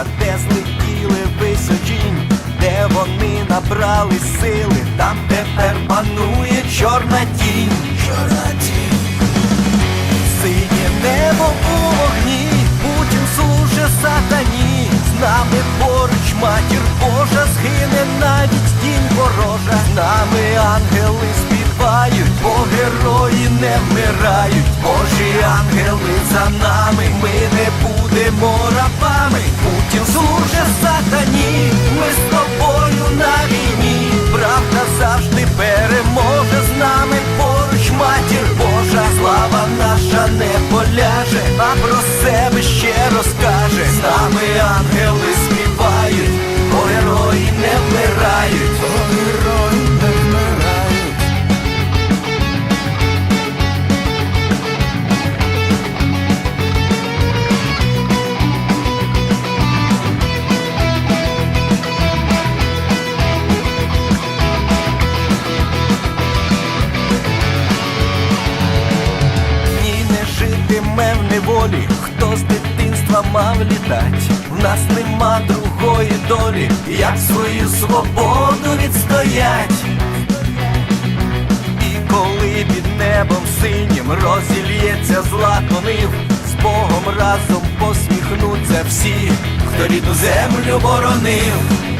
ворога, де злетіли височінь, де вони набрали сили, там тепер панує чорна тінь. Чорна тінь. Синє небо у вогні, Путін служить сатані, з нами поруч матір Божа, згине навіть тінь ворожа, з нами ангели співають, бо герої не вмирають, Божі ангели за нами, ще розкаже. З нами ангели житиме хто з дитинства мав літать. В нас нема другої долі, як свою свободу відстоять. І коли під небом синім розільється злато нив, з Богом разом посміхнуться всі, хто рідну землю боронив.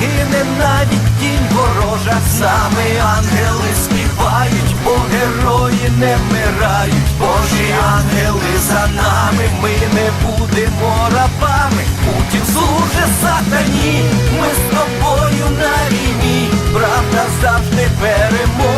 Божа, навіть тінь ворожа, саме ангели співають, бо герої не вмирають, Божі ангели за нами, ми не будемо рабами, Путін служить сатані, ми з тобою на війні, правда завжди переможе